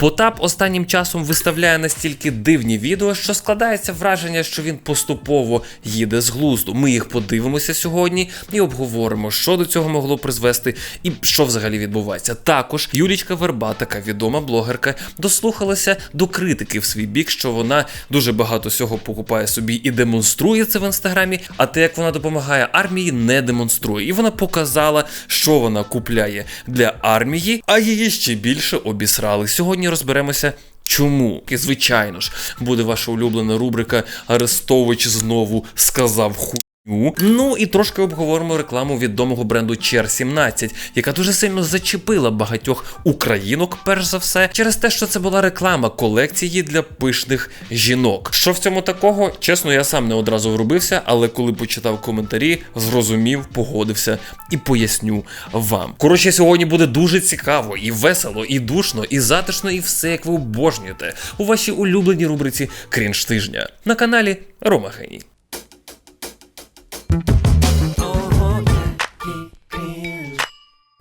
Потап останнім часом виставляє настільки дивні відео, що складається враження, що він поступово їде з глузду. Ми їх подивимося сьогодні і обговоримо, що до цього могло призвести і що взагалі відбувається. Також Юлічка Верба, така відома блогерка, дослухалася до критики в свій бік, що вона дуже багато всього покупає собі і демонструє це в інстаграмі. А те, як вона допомагає армії, не демонструє. І вона показала, що вона купляє для армії, а її ще більше обісрали. Сьогодні розберемося. Чому? І звичайно ж, буде ваша улюблена рубрика Арестович знову сказав ху. Ну і трошки обговоримо рекламу відомого бренду Чер 17, яка дуже сильно зачепила багатьох українок, перш за все, через те, що це була реклама колекції для пишних жінок. Що в цьому такого? Чесно, я сам не одразу врубився, але коли почитав коментарі, зрозумів, погодився і поясню вам. Коротше, сьогодні буде дуже цікаво, і весело, і душно, і затишно, і все, як ви обожнюєте у вашій улюбленій рубриці Крінж тижня на каналі Рома Геній.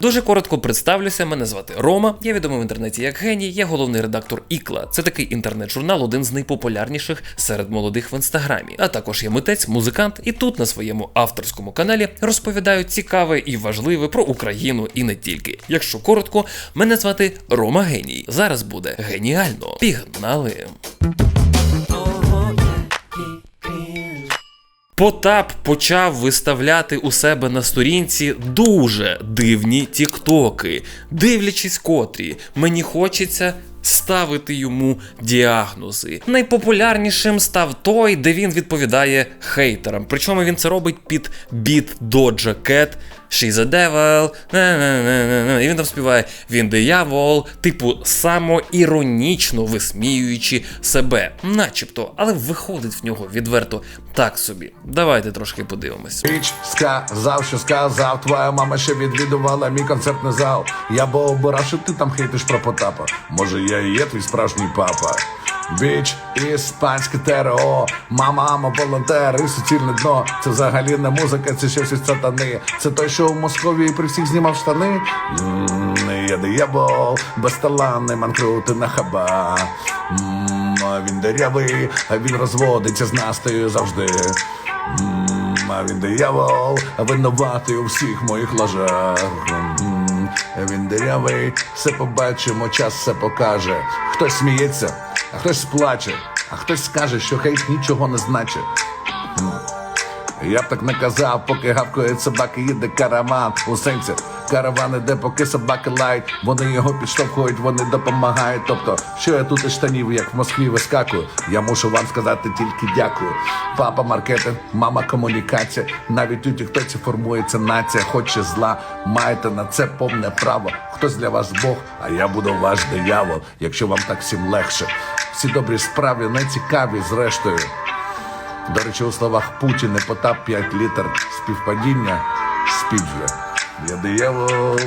Дуже коротко представлюся. Мене звати Рома. Я відомий в інтернеті як геній. Я головний редактор Ікла. Це такий інтернет-журнал, один з найпопулярніших серед молодих в інстаграмі. А також я митець, музикант, і тут на своєму авторському каналі розповідаю цікаве і важливе про Україну і не тільки. Якщо коротко, мене звати Рома Геній. Зараз буде геніально. Пігнали! Потап почав виставляти у себе на сторінці дуже дивні тіктоки, дивлячись котрі, мені хочеться. Ставити йому діагнози. Найпопулярнішим став той, де він відповідає хейтерам. Причому він це робить під біт Доджа Cat, She's a devil, і він там співає Він диявол, типу самоіронічно висміюючи себе, начебто, але виходить в нього відверто так собі. Давайте трошки подивимось. Річ сказав, що сказав. Твоя мама ще відвідувала мій концертний зал. Я бо обирав, що ти там хейтиш про Потапа. Може, я і є твій справжній папа. Біч, іспанське ТРО, мама, мама, волонтер і суцільне дно. Це взагалі не музика, це ще всі сатани. Це той, що в Московії при всіх знімав штани. Я диявол, безталанний манкрути на хаба. Він дерявий, а він розводиться з Настею завжди. А він диявол, винуватий у всіх моїх ложах. Він дирявий, все побачимо, час все покаже. Хтось сміється, а хтось плаче, а хтось скаже, що хейт нічого не значить. Я б так не казав, поки гавкають собаки, їде караван у сенсі. Караван іде, поки собаки лають, вони його підштовхують, вони допомагають. Тобто, що я тут із штанів, як в Москві вискакую, я мушу вам сказати тільки дякую. Папа маркетинг, мама комунікація. Навіть у тіктоці формується нація, хоче зла. Маєте на це повне право. Хтось для вас Бог, а я буду ваш диявол, якщо вам так всім легше. Всі добрі справи не цікаві, зрештою. До речі, у словах Путін і Потап 5 літр співпадіння спіджує. Я диявол.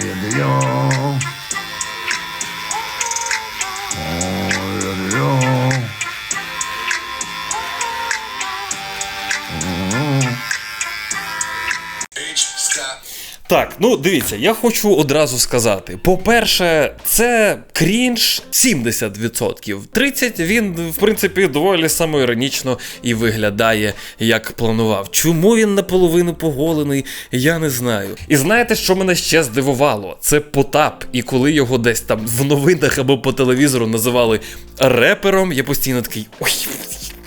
Я диявол. Так, ну дивіться, я хочу одразу сказати: по-перше, це крінж 70%. 30% він, в принципі, доволі самоіронічно і виглядає, як планував. Чому він наполовину поголений, я не знаю. І знаєте, що мене ще здивувало? Це Потап. І коли його десь там в новинах або по телевізору називали репером, я постійно такий. Ой,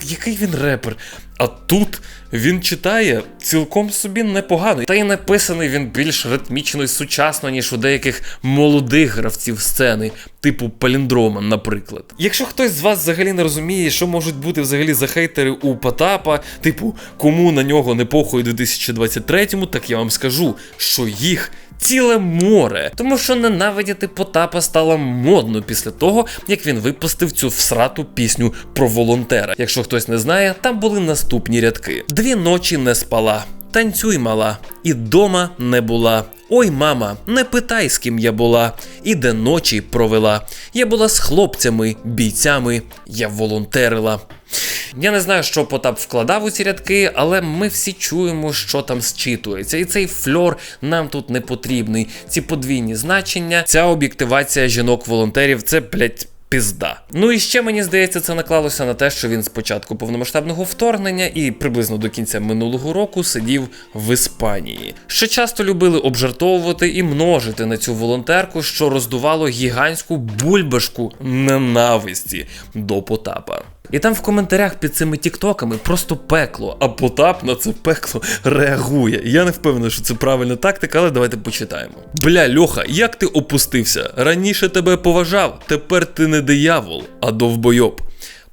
який він репер. А тут він читає цілком собі непогано. Та й написаний він більш ритмічно і сучасно, ніж у деяких молодих гравців сцени, типу Паліндрома, наприклад. Якщо хтось з вас взагалі не розуміє, що можуть бути взагалі за хейтери у Потапа, типу, кому на нього не похуй у 2023-му, так я вам скажу, що їх ціле море. Тому що ненавидіти Потапа стало модно після того, як він випустив цю всрату пісню про волонтера. Якщо хтось не знає, там були наступні рядки: дві ночі не спала. Танцюй, мала, і дома не була. Ой, мама, не питай, з ким я була, і де ночі провела. Я була з хлопцями, бійцями, я волонтерила. Я не знаю, що Потап вкладав у ці рядки, але ми всі чуємо, що там зчитується. І цей фльор нам тут не потрібний. Ці подвійні значення, ця об'єктивація жінок-волонтерів, це блять. Пізда. Ну і ще мені здається, це наклалося на те, що він з початку повномасштабного вторгнення і приблизно до кінця минулого року сидів в Іспанії. Ще часто любили обжартовувати і множити на цю волонтерку, що роздувало гігантську бульбашку ненависті до Потапа. І там в коментарях під цими тіктоками просто пекло, а Потап на це пекло реагує. Я не впевнений, що це правильна тактика, але давайте почитаємо. Бля, Льоха, як ти опустився? Раніше тебе поважав, тепер ти не диявол, а довбойоб.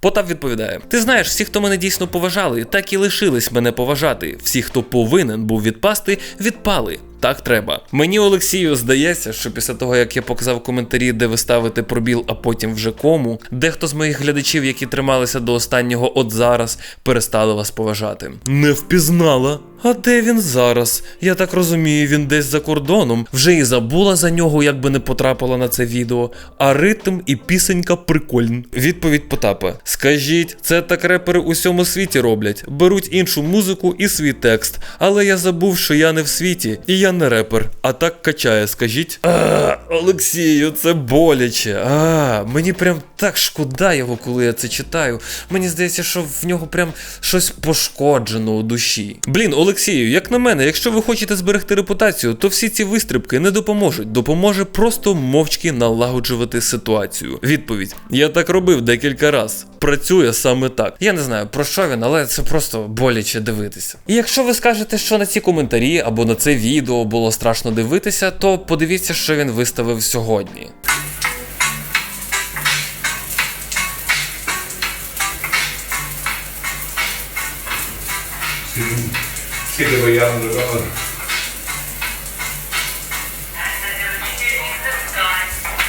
Потап відповідає: Ти знаєш, всі, хто мене дійсно поважали, так і лишились мене поважати. Всі, хто повинен був відпасти, відпали. Так треба. Мені Олексію здається, що після того, як я показав коментарі, де ви ставите пробіл, а потім вже кому, дехто з моїх глядачів, які трималися до останнього от зараз, перестали вас поважати. Не впізнала. А де він зараз? Я так розумію, він десь за кордоном. Вже і забула за нього, якби не потрапила на це відео. А ритм і пісенька прикольні. Відповідь Потапа: Скажіть, це так репери у всьому світі роблять. Беруть іншу музику і свій текст. Але я забув, що я не в світі, і я не репер. А так качає, скажіть. А, Олексію, це боляче. А, мені прям так шкода його, коли я це читаю. Мені здається, що в нього прям щось пошкоджено у душі. Блін, Олексію, як на мене, якщо ви хочете зберегти репутацію, то всі ці вистрибки не допоможуть. Допоможе просто мовчки налагоджувати ситуацію. Відповідь: Я так робив декілька раз. Працює саме так. Я не знаю про що він, але це просто боляче дивитися. І якщо ви скажете, що на ці коментарі або на це відео було страшно дивитися, то подивіться, що він виставив сьогодні.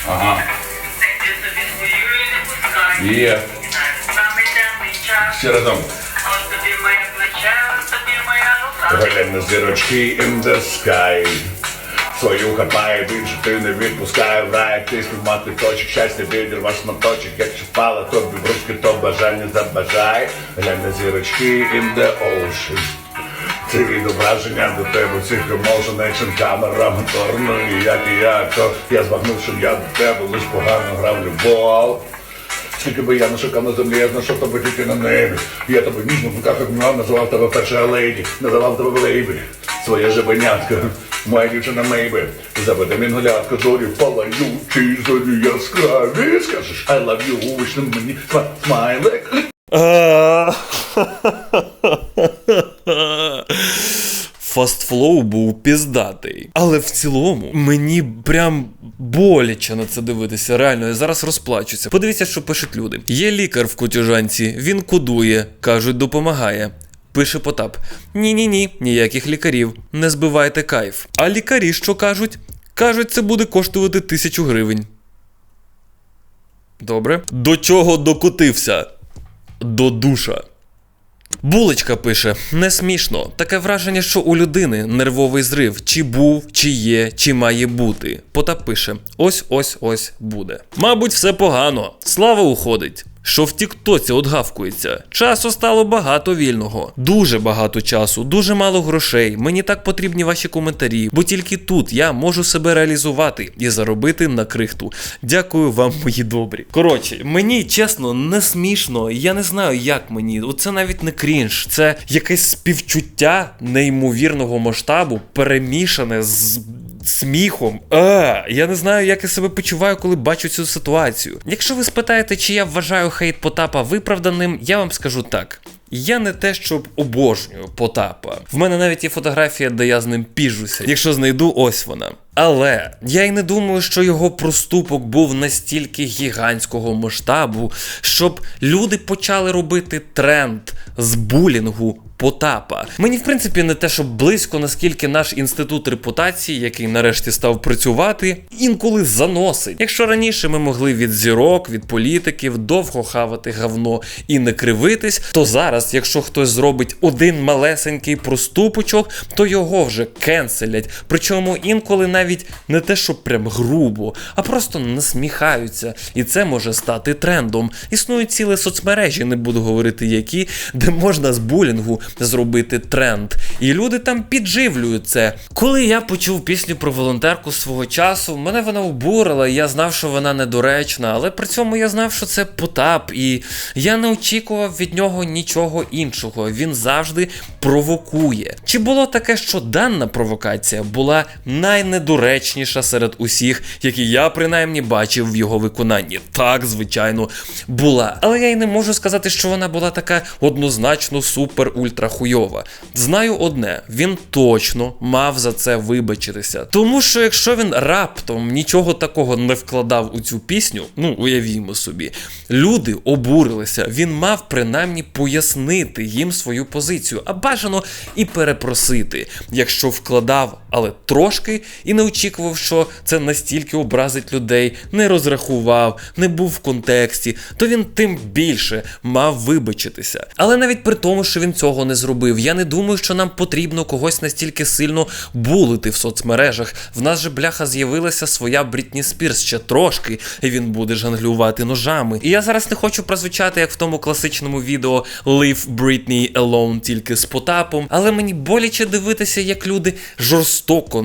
Ага. Є. Ще разом. Глянь на зірочки in the sky. Свою хапає, більше ти не відпускає в рай, ти спіймати точок, щастя відірваш моточок, якщо впала тобі в руки, то бажання забажай. Глянь на зірочки in the ocean. Це відображення до тебе всіх емоцій, нечим камера моторної, як і я, то я збагнув, що я до тебе лиш погано грав любов. Скільки би я не шукав на землі, я знайшов тебе тільки на небі. Я тебе ніжно в руках обнімав, називав тебе перша леді, називав тебе лейбі. Своє жебенятко, моя дівчина Мейбі. Заведе мінгулятко, зорі палаючі, зорі яскраві. Скажеш I love you, вийшли мені сма- смайлик. Фастфлоу був піздатий. Але в цілому мені прям боляче на це дивитися. Реально, я зараз розплачуся. Подивіться, що пишуть люди. Є лікар в кутюжанці, він кодує, кажуть, допомагає. Пише Потап: Ні-ні ні, ніяких лікарів, не збивайте кайф. А лікарі що кажуть? Кажуть, це буде коштувати тисячу гривень. Добре. До чого докотився? До душа. Булочка пише: не смішно. Таке враження, що у людини нервовий зрив, чи був, чи є, чи має бути. Потап пише: ось ось ось буде. Мабуть, все погано. Слава уходить. Що в Тіктоці отгавкується. Часу стало багато вільного, дуже багато часу, дуже мало грошей. Мені так потрібні ваші коментарі, бо тільки тут я можу себе реалізувати і заробити на крихту. Дякую вам, мої добрі. Коротше, мені чесно не смішно. Я не знаю, як мені. Оце навіть не крінж, це якесь співчуття неймовірного масштабу, перемішане з сміхом. А, я не знаю, як я себе почуваю, коли бачу цю ситуацію. Якщо ви спитаєте, чи я вважаю хейт Потапа виправданим, я вам скажу так. Я не те, щоб обожнюю Потапа. В мене навіть є фотографія, де я з ним піжуся. Якщо знайду, ось вона. Але я й не думаю, що його проступок був настільки гігантського масштабу, щоб люди почали робити тренд з булінгу Потапа. Мені, в принципі, не те, щоб близько, наскільки наш інститут репутації, який нарешті став працювати, інколи заносить. Якщо раніше ми могли від зірок, від політиків довго хавати говно і не кривитись, то зараз, якщо хтось зробить один малесенький проступочок, то його вже кенселять. Причому інколи навіть навіть не те, що прям грубо, а просто насміхаються. І це може стати трендом. Існують цілі соцмережі, не буду говорити які, де можна з булінгу зробити тренд. І люди там підживлюють це. Коли я почув пісню про волонтерку свого часу, мене вона обурила, я знав, що вона недоречна, але при цьому я знав, що це Потап, і я не очікував від нього нічого іншого. Він завжди провокує. Чи було таке, що дана провокація була найнедоречніша серед усіх, які я принаймні бачив в його виконанні? Так, звичайно, була. Але я й не можу сказати, що вона була така однозначно супер-ультра хуйова. Знаю одне: він точно мав за це вибачитися. Тому що якщо він раптом нічого такого не вкладав у цю пісню, ну уявімо собі, люди обурилися. Він мав принаймні пояснити їм свою позицію, а бажано і перепросити, якщо вкладав, але трошки, і не очікував, що це настільки образить людей, не розрахував, не був в контексті, то він тим більше мав вибачитися. Але навіть при тому, що він цього не зробив, я не думаю, що нам потрібно когось настільки сильно булити в соцмережах. В нас же бляха з'явилася своя Брітні Спірс ще трошки, і він буде жонглювати ножами. І я зараз не хочу прозвучати, як в тому класичному відео Leave Britney Alone тільки з потапом, але мені боляче дивитися, як люди жорстоко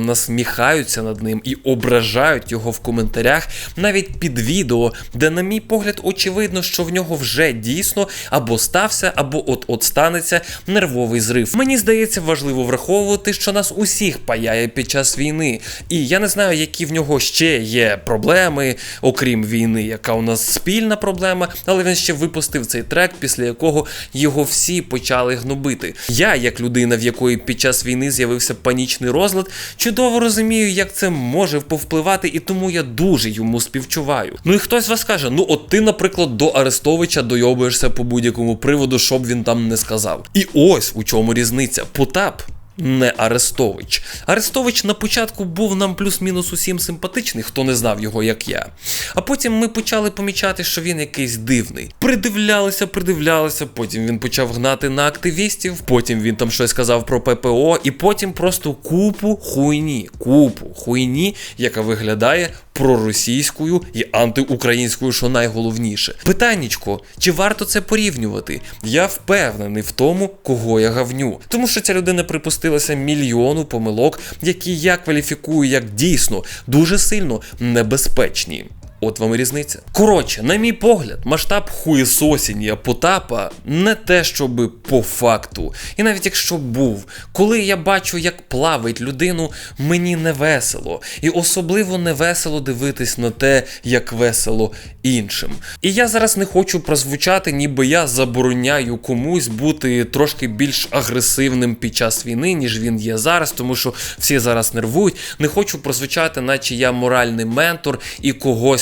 насміхаються над ним і ображають його в коментарях, навіть під відео, де, на мій погляд, очевидно, що в нього вже дійсно або стався, або от-от станеться нервовий зрив. Мені здається, важливо враховувати, що нас усіх паяє під час війни. І я не знаю, які в нього ще є проблеми, окрім війни, яка у нас спільна проблема, але він ще випустив цей трек, після якого його всі почали гнобити. Я, як людина, в якої під час війни з'явився панічний розлад, чудово розумію, як це може повпливати, і тому я дуже йому співчуваю. Ну і хтось вас каже: ну от ти, наприклад, до Арестовича дойобуєшся по будь-якому приводу, щоб він там не сказав. І ось у чому різниця. Потап не Арестович. Арестович на початку був нам плюс-мінус усім симпатичний, хто не знав його, як я. А потім ми почали помічати, що він якийсь дивний. Придивлялися, придивлялися, потім він почав гнати на активістів, потім він там щось сказав про ППО, і потім просто купу хуйні, купу хуйні, яка виглядає проросійською і антиукраїнською, що найголовніше. Питаннячко, чи варто це порівнювати? Я впевнений в тому, кого я гавню. Тому що ця людина припустилася мільйону помилок, які я кваліфікую як дійсно дуже сильно небезпечні. От вам і різниця. Коротше, на мій погляд, масштаб хуєсосіння Потапа не те, щоби по факту. І навіть якщо був, коли я бачу, як плавить людину, мені не весело. І особливо не весело дивитись на те, як весело іншим. І я зараз не хочу прозвучати, ніби я забороняю комусь бути трошки більш агресивним під час війни, ніж він є зараз, тому що всі зараз нервують. Не хочу прозвучати, наче я моральний ментор і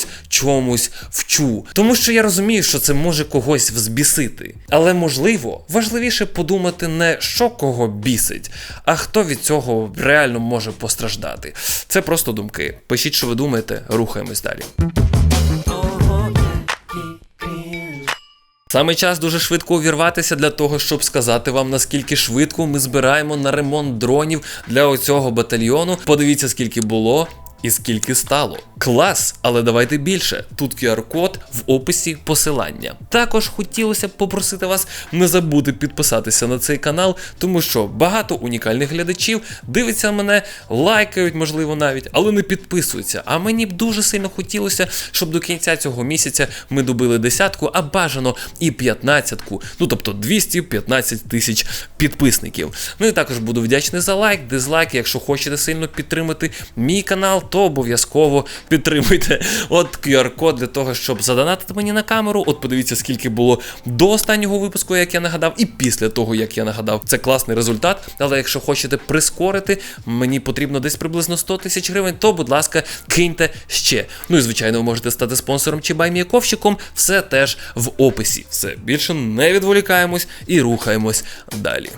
когось чомусь вчу. Тому що я розумію, що це може когось взбісити. Але можливо, важливіше подумати не що кого бісить, а хто від цього реально може постраждати. Це просто думки. Пишіть, що ви думаєте, рухаємось далі. Саме час дуже швидко увірватися для того, щоб сказати вам, наскільки швидко ми збираємо на ремонт дронів для оцього батальйону. Подивіться, скільки було. І скільки стало. Клас, але давайте більше. Тут QR-код в описі посилання. Також хотілося б попросити вас не забути підписатися на цей канал, тому що багато унікальних глядачів дивиться мене, лайкають, можливо, навіть, але не підписуються. А мені б дуже сильно хотілося, щоб до кінця цього місяця ми добили десятку, а бажано і п'ятнадцятку, ну тобто 215 тисяч підписників. Ну і також буду вдячний за лайк, дизлайк. Якщо хочете сильно підтримати мій канал, то обов'язково підтримуйте. От QR-код для того, щоб задонатити мені на камеру. От подивіться, скільки було до останнього випуску, як я нагадав, і після того, як я нагадав. Це класний результат. Але якщо хочете прискорити, мені потрібно десь приблизно 100 тисяч гривень, то, будь ласка, киньте ще. Ну і звичайно, ви можете стати спонсором чи байміяковщиком. Все теж в описі. Все більше не відволікаємось і рухаємось далі.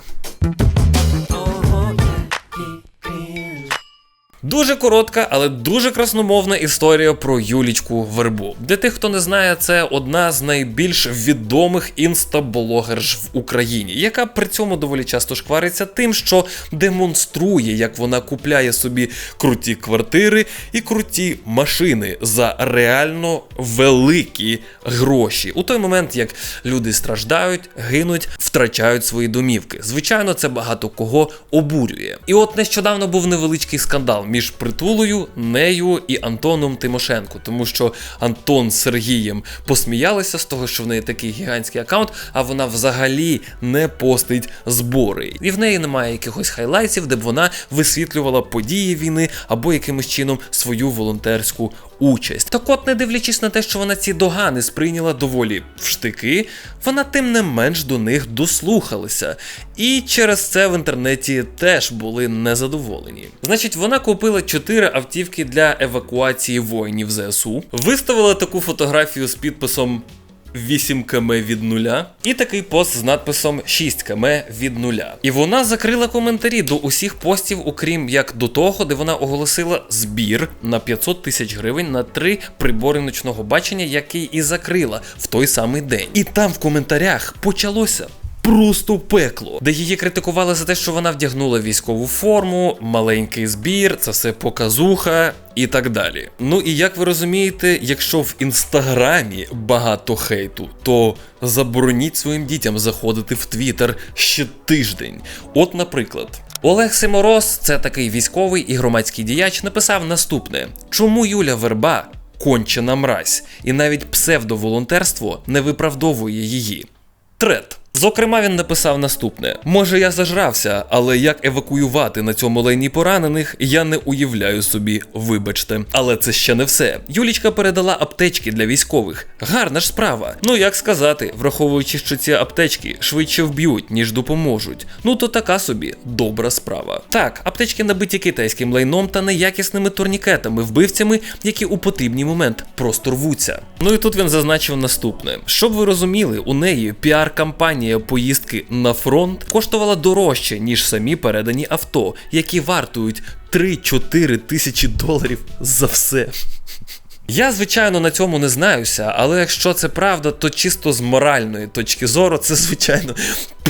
Дуже коротка, але дуже красномовна історія про Юлічку Вербу. Для тих, хто не знає, це одна з найбільш відомих інстаблогерж в Україні, яка при цьому доволі часто шквариться тим, що демонструє, як вона купляє собі круті квартири і круті машини за реально великі гроші. У той момент, як люди страждають, гинуть, втрачають свої домівки. Звичайно, це багато кого обурює. І от нещодавно був невеличкий скандал між притулою, нею і Антоном Тимошенко, тому що Антон з Сергієм посміялися з того, що в неї такий гігантський аккаунт, а вона взагалі не постить збори. І в неї немає якихось хайлайтів, де б вона висвітлювала події війни або якимось чином свою волонтерську участь. Так от, не дивлячись на те, що вона ці догани сприйняла доволі в штики, вона тим не менш до них дослухалася. І через це в інтернеті теж були незадоволені. Значить, вона купила 4 автівки для евакуації воїнів ЗСУ, виставила таку фотографію з підписом 8 км від нуля, і такий пост з надписом 6 км від нуля. І вона закрила коментарі до усіх постів, окрім як до того, де вона оголосила збір на 500 тисяч гривень на три прибори ночного бачення, який і закрила в той самий день. І там в коментарях почалося. Просто пекло, де її критикували за те, що вона вдягнула військову форму, маленький збір, це все показуха і так далі. Ну і як ви розумієте, якщо в інстаграмі багато хейту, то забороніть своїм дітям заходити в Твіттер ще тиждень. От, наприклад. Олег Симороз, це такий військовий і громадський діяч, написав наступне: чому Юля Верба кончена мразь, і навіть псевдоволонтерство не виправдовує її. Трет. Зокрема, він написав наступне: може, я зажрався, але як евакуювати на цьому лайні поранених, я не уявляю собі, вибачте. Але це ще не все. Юлічка передала аптечки для військових. Гарна ж справа. Ну як сказати, враховуючи, що ці аптечки швидше вб'ють, ніж допоможуть. Ну то така собі добра справа. Так, аптечки набиті китайським лайном та неякісними турнікетами, вбивцями, які у потрібний момент просто рвуться. Ну і тут він зазначив наступне: щоб ви розуміли, у неї піар-кампанія поїздки на фронт коштувала дорожче, ніж самі передані авто, які вартують 3-4 тисячі доларів за все. Я, звичайно, на цьому не знаюся, але якщо це правда, то чисто з моральної точки зору це, звичайно,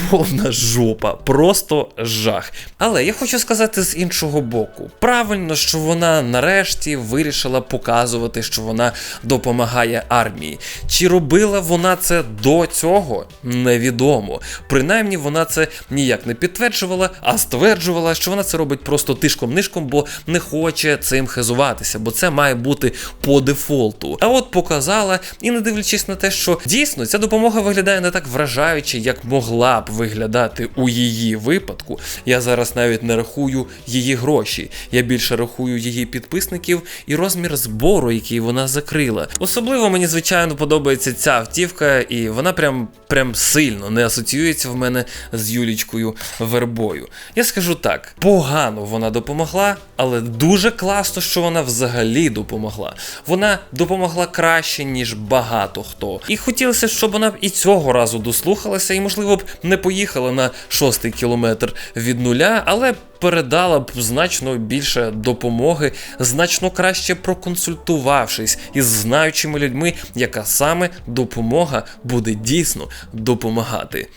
повна жопа, просто жах. Але я хочу сказати з іншого боку: правильно, що вона нарешті вирішила показувати, що вона допомагає армії. Чи робила вона це до цього? Невідомо. Принаймні, вона це ніяк не підтверджувала, а стверджувала, що вона це робить просто тишком-нишком, бо не хоче цим хизуватися, бо це має бути по дефолту. А от показала, і не дивлячись на те, що дійсно ця допомога виглядає не так вражаюче, як могла б виглядати у її випадку. Я зараз навіть не рахую її гроші. Я більше рахую її підписників і розмір збору, який вона закрила. Особливо мені, звичайно, подобається ця автівка, і вона прям прям сильно не асоціюється в мене з Юлічкою Вербою. Я скажу так: погано вона допомогла, але дуже класно, що вона взагалі допомогла. Вона допомогла краще, ніж багато хто. І хотілося, щоб вона і цього разу дослухалася, і, можливо, б не поїхала на шостий кілометр від нуля, але передала б значно більше допомоги, значно краще проконсультувавшись із знаючими людьми, яка саме допомога буде дійсно допомагати.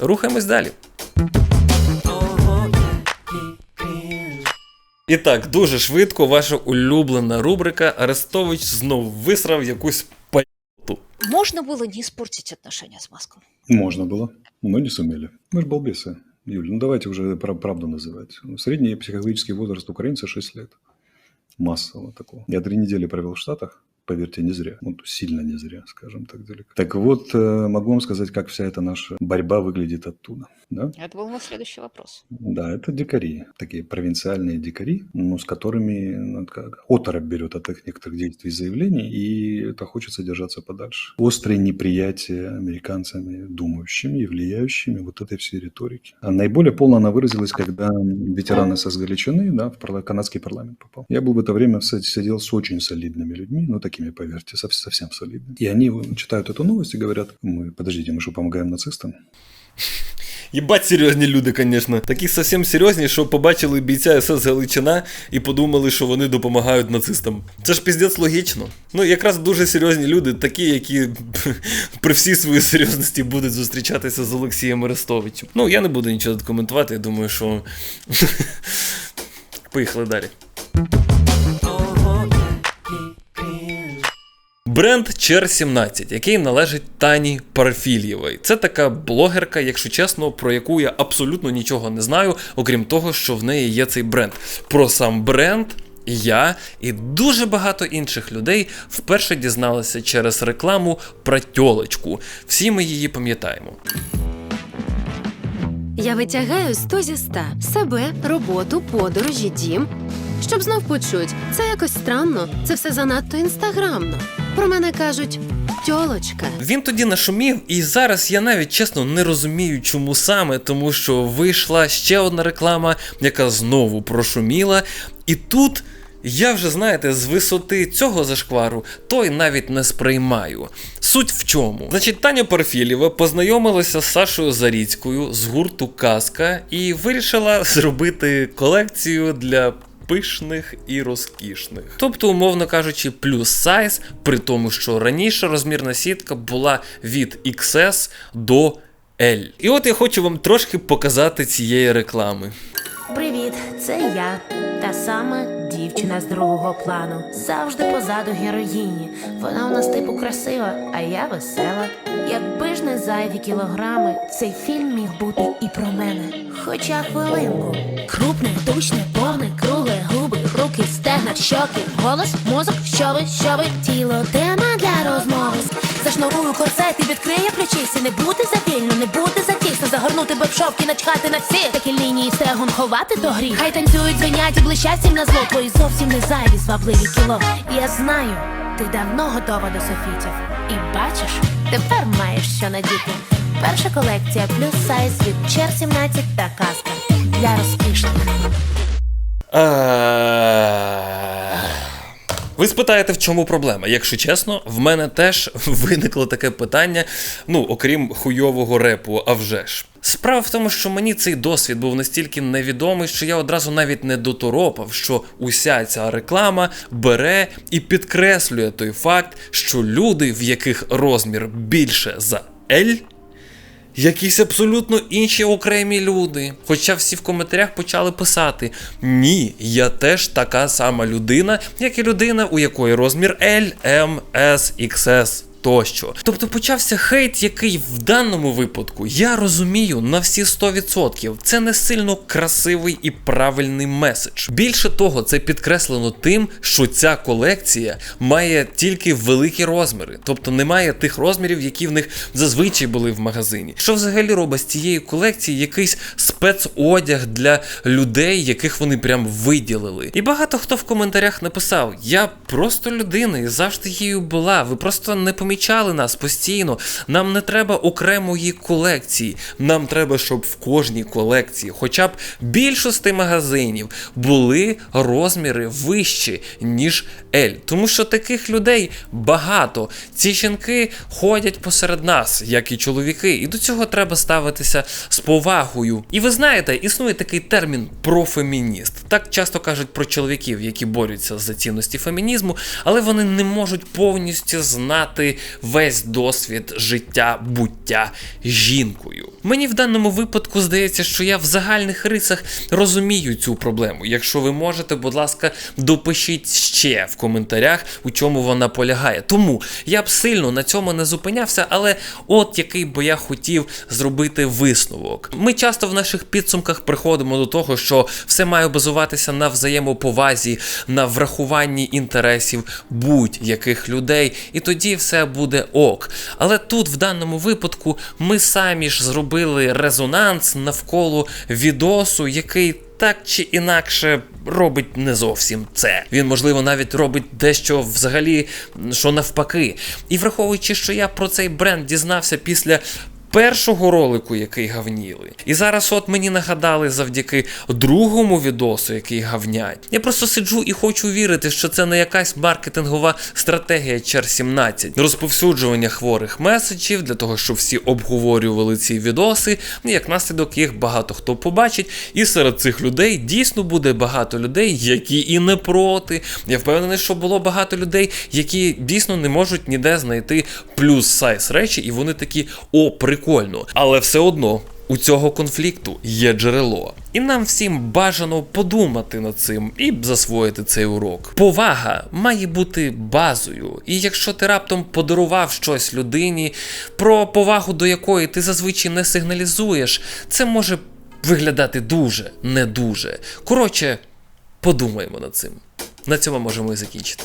Рухаємось далі. І так, дуже швидко ваша улюблена рубрика Арестович знов висрав якусь пальту. Можно было не испортить отношения с Маском? Можно было, но не сумели. Мы же балбесы. Юль, ну давайте уже пра- правду называть. Средний психологический возраст украинца 6 лет. Массово такого. Я три недели провел в Штатах. Поверьте, не зря. Ну, сильно не зря, скажем так далеко. Так вот, э, могу вам сказать, как вся эта наша борьба выглядит оттуда. Да? Это был мой следующий вопрос. Да, это дикари, такие провинциальные дикари, ну, с которыми ну, как, оторопь берет от их некоторых действий и заявлений, и это хочется держаться подальше. Острое неприятие американцами, думающими и влияющими вот этой всей риторики. А наиболее полно она выразилась, когда ветеран СС Галичины да, в канадский парламент попал. Я был в это время, кстати, сидел с очень солидными людьми, ну, такими, поверьте, сов- совсем солидными. И они читают эту новость и говорят, мы, подождите, мы что, помогаем нацистам? Єбать серйозні люди, звісно. Такі зовсім серйозні, що побачили бійця СС Галичина і подумали, що вони допомагають нацистам. Це ж піздець логічно. Ну, якраз дуже серйозні люди, такі, які при всій своїй серйозності будуть зустрічатися з Олексієм Арестовичем. Ну, я не буду нічого тут коментувати, я думаю, що. Поїхали далі. Бренд Чер 17, який належить Тані Парафільєвій. Це така блогерка, якщо чесно, про яку я абсолютно нічого не знаю, окрім того, що в неї є цей бренд. Про сам бренд. Я і дуже багато інших людей вперше дізналися через рекламу про тьолочку. Всі ми її пам'ятаємо. Я витягаю 100 зі 100. себе, роботу, подорожі, дім. Щоб знов почуть, це якось странно, це все занадто інстаграмно. Про мене кажуть тьолочка. Він тоді нашумів, і зараз я навіть чесно не розумію, чому саме, тому що вийшла ще одна реклама, яка знову прошуміла. І тут я вже, знаєте, з висоти цього зашквару той навіть не сприймаю. Суть в чому? Значить, Таня Парфілєва познайомилася з Сашою Заріцькою з гурту Казка і вирішила зробити колекцію для пишних і розкішних. Тобто, умовно кажучи, плюс сайз, при тому, що раніше розмірна сітка була від XS до L. І от я хочу вам трошки показати цієї реклами. Привіт, це я, та сама дівчина з другого плану. Завжди позаду героїні. Вона у нас типу красива, а я весела. Якби ж не зайві кілограми, цей фільм міг бути і про мене. Хоча хвилинку. Крупне, тучне, повне, стегна, щоки, голос, мозок, що ви, що ви, тіло, тема для розмови. Зашнурую корсет і відкриє плечиці. Не бути завільно, не бути затісно. Загорнути би в шовки, начхати на всі. Такі лінії стегон ховати то гріх. Хай танцюють, звенять і блищать на зло. Твої зовсім не зайві, звабливі кіло. Я знаю, ти давно готова до софітів. І бачиш, тепер маєш що надіти. Перша колекція плюс сайз від Чер 17 та казка для розкішних. А... Ви спитаєте, в чому проблема? Якщо чесно, в мене теж виникло таке питання, ну, окрім хуйового репу, а вже ж. Справа в тому, що мені цей досвід був настільки невідомий, що я одразу навіть не доторопав, що уся ця реклама бере і підкреслює той факт, що люди, в яких розмір більше за L, Якісь абсолютно інші окремі люди. Хоча всі в коментарях почали писати: Ні, я теж така сама людина, як і людина, у якої розмір L, M, S, XS. Тощо. Тобто почався хейт, який в даному випадку я розумію на всі 100%. Це не сильно красивий і правильний меседж. Більше того, це підкреслено тим, що ця колекція має тільки великі розміри, тобто немає тих розмірів, які в них зазвичай були в магазині. Що взагалі робить з цієї колекції якийсь спецодяг для людей, яких вони прям виділили. І багато хто в коментарях написав: Я просто людина і завжди її була. Ви просто не помічали нас постійно. Нам не треба окремої колекції. Нам треба, щоб в кожній колекції, хоча б більшості магазинів, були розміри вищі, ніж L. Тому що таких людей багато. Ці жінки ходять посеред нас, як і чоловіки, і до цього треба ставитися з повагою. І ви знаєте, існує такий термін профемініст. Так часто кажуть про чоловіків, які борються за цінності фемінізму, але вони не можуть повністю знати весь досвід життя буття жінкою. Мені в даному випадку здається, що я в загальних рисах розумію цю проблему. Якщо ви можете, будь ласка, допишіть ще в коментарях, у чому вона полягає. Тому я б сильно на цьому не зупинявся, але от який би я хотів зробити висновок. Ми часто в наших підсумках приходимо до того, що все має базуватися на взаємоповазі, на врахуванні інтересів будь-яких людей, і тоді все буде ок. Але тут, в даному випадку, ми самі ж зробили резонанс навколо відосу, який. Так чи інакше робить не зовсім це. Він, можливо, навіть робить дещо взагалі, що навпаки. І враховуючи, що я про цей бренд дізнався після першого ролику, який гавніли. І зараз от мені нагадали завдяки другому відосу, який гавнять. Я просто сиджу і хочу вірити, що це не якась маркетингова стратегія чар 17 розповсюджування хворих меседжів для того, щоб всі обговорювали ці відоси. І як наслідок їх багато хто побачить. І серед цих людей дійсно буде багато людей, які і не проти. Я впевнений, що було багато людей, які дійсно не можуть ніде знайти плюс сайз речі, і вони такі о, прикольно. Але все одно. У цього конфлікту є джерело, і нам всім бажано подумати над цим і засвоїти цей урок. Повага має бути базою, і якщо ти раптом подарував щось людині, про повагу до якої ти зазвичай не сигналізуєш, це може виглядати дуже, не дуже. Коротше, подумаємо над цим. На цьому можемо і закінчити.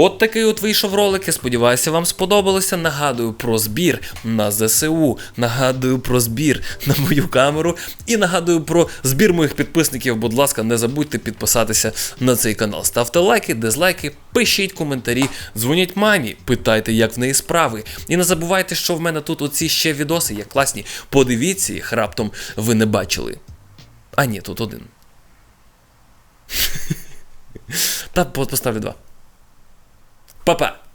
От такий от вийшов ролик. Я сподіваюся, вам сподобалося. Нагадую про збір на ЗСУ. Нагадую про збір на мою камеру. І нагадую про збір моїх підписників. Будь ласка, не забудьте підписатися на цей канал. Ставте лайки, дизлайки, пишіть коментарі, дзвоніть мамі, питайте, як в неї справи. І не забувайте, що в мене тут оці ще відоси є класні. Подивіться їх, раптом ви не бачили. А ні, тут один. Та поставлю два. Па-па!